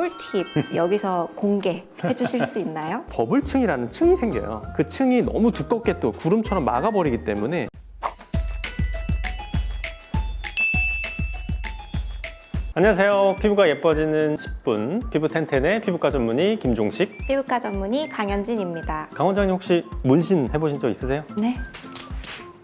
꿀팁 여기서 공개해 주실 수 있나요? 버블층이라는 층이 생겨요. 그 층이 너무 두껍게 또 구름처럼 막아버리기 때문에 안녕하세요. 피부가 예뻐지는 10분 피부 텐텐의 피부과 전문의 김종식. 피부과 전문의 강현진입니다. 강 원장님 혹시 문신 해보신 적 있으세요? 네.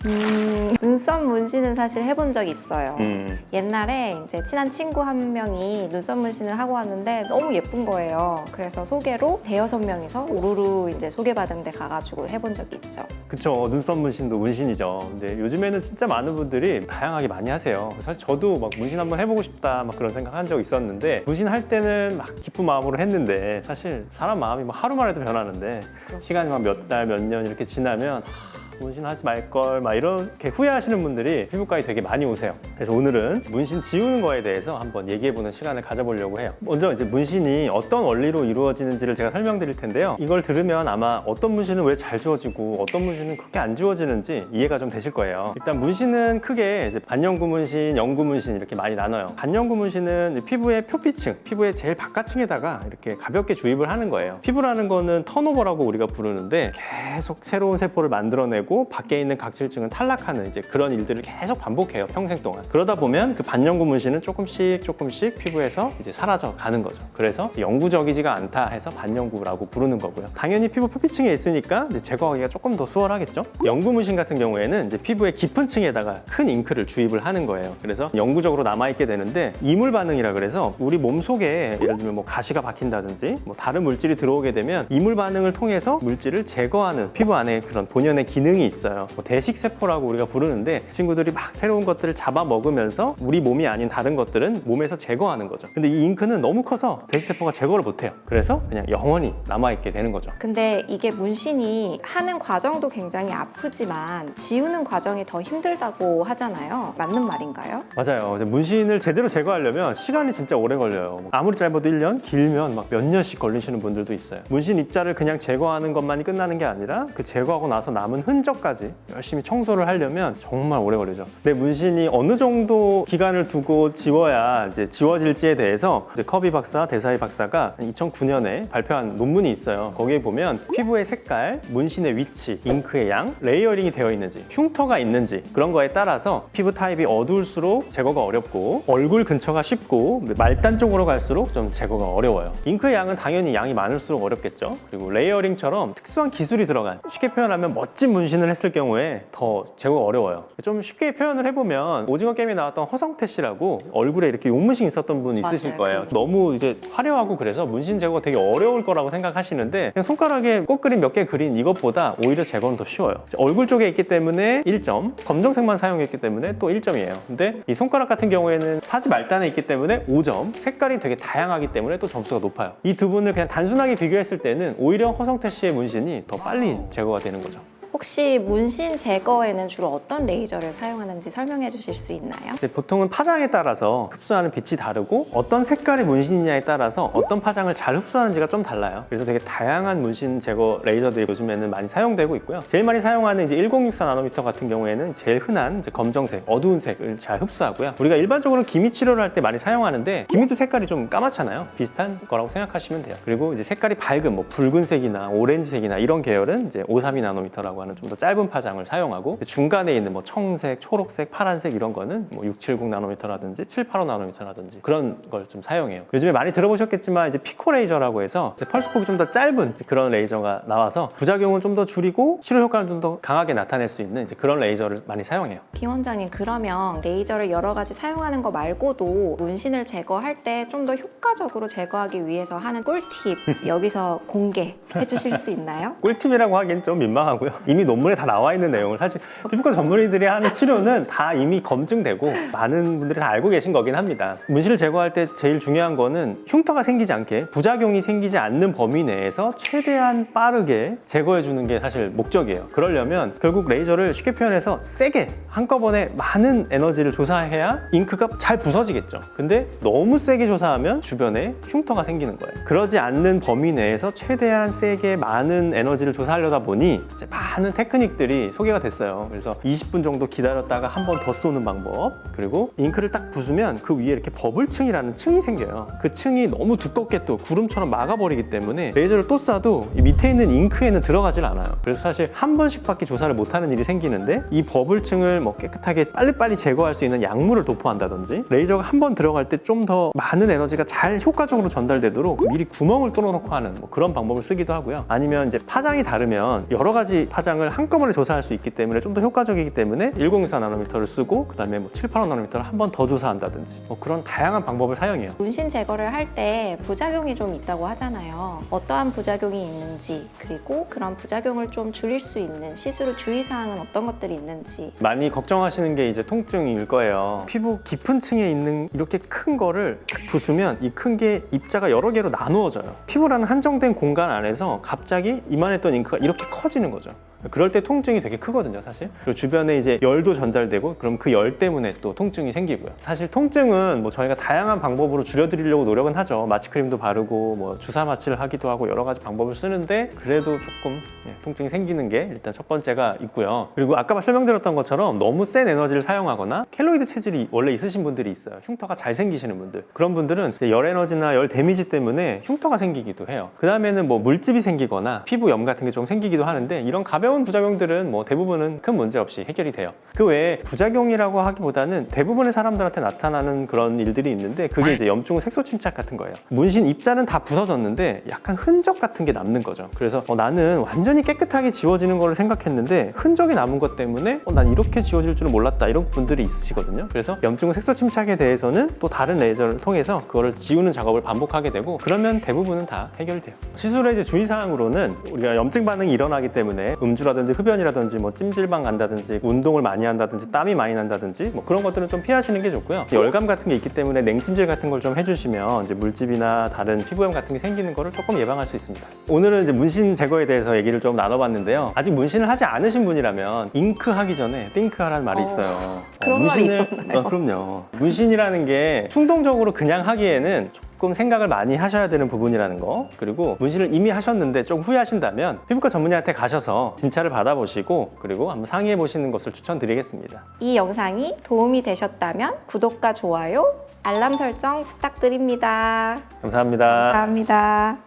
음, 눈썹 문신은 사실 해본 적 있어요. 음. 옛날에 이제 친한 친구 한 명이 눈썹 문신을 하고 왔는데 너무 예쁜 거예요. 그래서 소개로 대여섯 명이서 우르르 이제 소개받은 데 가가지고 해본 적이 있죠. 그쵸 눈썹 문신도 문신이죠 근데 요즘에는 진짜 많은 분들이 다양하게 많이 하세요 사실 저도 막 문신 한번 해보고 싶다 막 그런 생각 한 적 있었는데 문신 할 때는 막 기쁜 마음으로 했는데 사실 사람 마음이 뭐 하루만 해도 변하는데 시간이 막 몇 달 몇 년 이렇게 지나면 하, 문신 하지 말걸 막 이렇게 후회하시는 분들이 피부과에 되게 많이 오세요. 그래서 오늘은 문신 지우는 거에 대해서 한번 얘기해보는 시간을 가져보려고 해요. 먼저 이제 문신이 어떤 원리로 이루어지는지를 제가 설명드릴 텐데요. 이걸 들으면 아마 어떤 문신은 왜 잘 지워지고 어떤 문신은 그렇게 안 지워지는지 이해가 좀 되실 거예요. 일단 문신은 크게 이제 반영구 문신, 영구 문신 이렇게 많이 나눠요. 반영구 문신은 피부의 표피층, 피부의 제일 바깥층에다가 이렇게 가볍게 주입을 하는 거예요. 피부라는 거는 턴오버라고 우리가 부르는데 계속 새로운 세포를 만들어내고 밖에 있는 각질층은 탈락하는 이제 그런 일들을 계속 반복해요 평생 동안. 그러다 보면 그 반영구 문신은 조금씩 조금씩 피부에서 이제 사라져 가는 거죠. 그래서 영구적이지가 않다 해서 반영구라고 부르는 거고요. 당연히 피부 표피층에 있으니까 이제 제거하기가 조금 더 수월하겠죠? 영구 문신 같은 경우에는 이제 피부의 깊은 층에다가 큰 잉크를 주입을 하는 거예요. 그래서 영구적으로 남아있게 되는데 이물 반응이라 그래서 우리 몸 속에 예를 들면 뭐 가시가 박힌다든지 뭐 다른 물질이 들어오게 되면 이물 반응을 통해서 물질을 제거하는 피부 안에 그런 본연의 기능 이 있어요. 뭐 대식 세포라고 우리가 부르는데 친구들이 막 새로운 것들을 잡아 먹으면서 우리 몸이 아닌 다른 것들은 몸에서 제거하는 거죠. 근데 이 잉크는 너무 커서 대식 세포가 제거를 못 해요. 그래서 그냥 영원히 남아 있게 되는 거죠. 근데 이게 문신이 하는 과정도 굉장히 아프지만 지우는 과정이 더 힘들다고 하잖아요. 맞는 말인가요? 맞아요. 문신을 제대로 제거하려면 시간이 진짜 오래 걸려요. 뭐 아무리 짧아도 1년, 길면 막 몇 년씩 걸리시는 분들도 있어요. 문신 입자를 그냥 제거하는 것만이 끝나는 게 아니라 그 제거하고 나서 남은 흔적 까지 열심히 청소를 하려면 정말 오래 걸리죠. 근데 문신이 어느 정도 기간을 두고 지워야 이제 지워질지에 대해서 이제 커비 박사, 대사이 박사가 2009년에 발표한 논문이 있어요. 거기에 보면 피부의 색깔, 문신의 위치, 잉크의 양, 레이어링이 되어 있는지, 흉터가 있는지 그런 거에 따라서 피부 타입이 어두울수록 제거가 어렵고 얼굴 근처가 쉽고 말단 쪽으로 갈수록 좀 제거가 어려워요. 잉크의 양은 당연히 양이 많을수록 어렵겠죠. 그리고 레이어링처럼 특수한 기술이 들어간 쉽게 표현하면 멋진 문신 을 했을 경우에 더 제거가 어려워요. 좀 쉽게 표현을 해보면 오징어 게임에 나왔던 허성태 씨라고 얼굴에 이렇게 용문신 있었던 분 있으실 맞아요. 거예요. 너무 이제 화려하고 그래서 문신 제거가 되게 어려울 거라고 생각하시는데 그냥 손가락에 꽃그림 몇 개 그린 이것보다 오히려 제거는 더 쉬워요. 얼굴 쪽에 있기 때문에 1점, 검정색만 사용했기 때문에 또 1점이에요. 근데 이 손가락 같은 경우에는 사지 말단에 있기 때문에 5점, 색깔이 되게 다양하기 때문에 또 점수가 높아요. 이 두 분을 그냥 단순하게 비교했을 때는 오히려 허성태 씨의 문신이 더 빨리 제거가 되는 거죠. 혹시 문신 제거에는 주로 어떤 레이저를 사용하는지 설명해 주실 수 있나요? 이제 보통은 파장에 따라서 흡수하는 빛이 다르고 어떤 색깔의 문신이냐에 따라서 어떤 파장을 잘 흡수하는지가 좀 달라요. 그래서 되게 다양한 문신 제거 레이저들이 요즘에는 많이 사용되고 있고요. 제일 많이 사용하는 이제 1064 나노미터 같은 경우에는 제일 흔한 이제 검정색, 어두운 색을 잘 흡수하고요. 우리가 일반적으로 기미 치료를 할 때 많이 사용하는데 기미도 색깔이 좀 까맣잖아요. 비슷한 거라고 생각하시면 돼요. 그리고 이제 색깔이 밝은 뭐 붉은색이나 오렌지색이나 이런 계열은 이제 532 나노미터라고 하는 좀 더 짧은 파장을 사용하고 중간에 있는 뭐 청색, 초록색, 파란색 이런 거는 뭐 670 나노미터라든지 785 나노미터라든지 그런 걸 좀 사용해요. 요즘에 많이 들어보셨겠지만 이제 피코 레이저라고 해서 이제 펄스 폭이 좀 더 짧은 그런 레이저가 나와서 부작용은 좀 더 줄이고 치료 효과를 좀더 강하게 나타낼 수 있는 이제 그런 레이저를 많이 사용해요. 김 원장님 그러면 레이저를 여러 가지 사용하는 거 말고도 문신을 제거할 때 좀 더 효과적으로 제거하기 위해서 하는 꿀팁 여기서 공개해 주실 수 있나요? 꿀팁이라고 하기엔 좀 민망하고요. 이미 논문에 다 나와 있는 내용을 사실 피부과 전문의들이 하는 치료는 다 이미 검증되고 많은 분들이 다 알고 계신 거긴 합니다. 문신을 제거할 때 제일 중요한 거는 흉터가 생기지 않게 부작용이 생기지 않는 범위 내에서 최대한 빠르게 제거해 주는 게 사실 목적이에요. 그러려면 결국 레이저를 쉽게 표현해서 세게 한꺼번에 많은 에너지를 조사해야 잉크가 잘 부서지겠죠. 근데 너무 세게 조사하면 주변에 흉터가 생기는 거예요. 그러지 않는 범위 내에서 최대한 세게 많은 에너지를 조사하려다 보니 많은 많은 테크닉들이 소개가 됐어요. 그래서 20분 정도 기다렸다가 한 번 더 쏘는 방법, 그리고 잉크를 딱 부수면 그 위에 이렇게 버블층이라는 층이 생겨요. 그 층이 너무 두껍게 또 구름처럼 막아버리기 때문에 레이저를 또 쏴도 이 밑에 있는 잉크에는 들어가질 않아요. 그래서 사실 한 번씩밖에 조사를 못하는 일이 생기는데 이 버블층을 뭐 깨끗하게 빨리빨리 제거할 수 있는 약물을 도포한다든지 레이저가 한 번 들어갈 때 좀 더 많은 에너지가 잘 효과적으로 전달되도록 미리 구멍을 뚫어놓고 하는 뭐 그런 방법을 쓰기도 하고요. 아니면 이제 파장이 다르면 여러 가지 파장 을 한꺼번에 조사할 수 있기 때문에 좀 더 효과적이기 때문에 1024 나노미터를 쓰고 그다음에 뭐 785 나노미터를 한 번 더 조사한다든지 뭐 그런 다양한 방법을 사용해요. 문신 제거를 할 때 부작용이 좀 있다고 하잖아요. 어떠한 부작용이 있는지 그리고 그런 부작용을 좀 줄일 수 있는 시술의 주의 사항은 어떤 것들이 있는지 많이 걱정하시는 게 이제 통증일 거예요. 피부 깊은 층에 있는 이렇게 큰 거를 탁 부수면 이 큰 게 입자가 여러 개로 나누어져요. 피부라는 한정된 공간 안에서 갑자기 이만했던 잉크가 이렇게 커지는 거죠. 그럴 때 통증이 되게 크거든요, 사실. 그리고 주변에 이제 열도 전달되고 그럼 그 열 때문에 또 통증이 생기고요. 사실 통증은 뭐 저희가 다양한 방법으로 줄여드리려고 노력은 하죠. 마취크림도 바르고 뭐 주사 마취를 하기도 하고 여러 가지 방법을 쓰는데 그래도 조금 예, 통증이 생기는 게 일단 첫 번째가 있고요. 그리고 아까 설명드렸던 것처럼 너무 센 에너지를 사용하거나 켈로이드 체질이 원래 있으신 분들이 있어요. 흉터가 잘 생기시는 분들. 그런 분들은 이제 열 에너지나 열 데미지 때문에 흉터가 생기기도 해요. 그 다음에는 뭐 물집이 생기거나 피부 염 같은 게 좀 생기기도 하는데 이런 가벼운 부작용들은 뭐 대부분은 큰 문제 없이 해결이 돼요. 그 외에 부작용이라고 하기보다는 대부분의 사람들한테 나타나는 그런 일들이 있는데 그게 이제 염증 색소 침착 같은 거예요. 문신 입자는 다 부서졌는데 약간 흔적 같은 게 남는 거죠. 그래서 어, 나는 완전히 깨끗하게 지워지는 거를 생각했는데 흔적이 남은 것 때문에 어, 난 이렇게 지워질 줄은 몰랐다 이런 분들이 있으시거든요. 그래서 염증 색소 침착에 대해서는 또 다른 레이저를 통해서 그거를 지우는 작업을 반복하게 되고 그러면 대부분은 다 해결돼요. 시술의 이제 주의사항으로는 우리가 염증 반응이 일어나기 때문에 음 주라든지 흡연이라든지 뭐 찜질방 간다든지 운동을 많이 한다든지 땀이 많이 난다든지 뭐 그런 것들은 좀 피하시는 게 좋고요. 열감 같은 게 있기 때문에 냉찜질 같은 걸 좀 해주시면 이제 물집이나 다른 피부염 같은 게 생기는 거를 조금 예방할 수 있습니다. 오늘은 이제 문신 제거에 대해서 얘기를 좀 나눠봤는데요. 아직 문신을 하지 않으신 분이라면 잉크 하기 전에 띵크하라는 말이 어, 있어요. 그런 말이 있었나요? 어, 그럼요. 문신이라는 게 충동적으로 그냥 하기에는 조금 생각을 많이 하셔야 되는 부분이라는 거 그리고 문신을 이미 하셨는데 좀 후회하신다면 피부과 전문의한테 가셔서 진찰을 받아보시고 그리고 한번 상의해 보시는 것을 추천드리겠습니다. 이 영상이 도움이 되셨다면 구독과 좋아요, 알람 설정 부탁드립니다. 감사합니다. 감사합니다.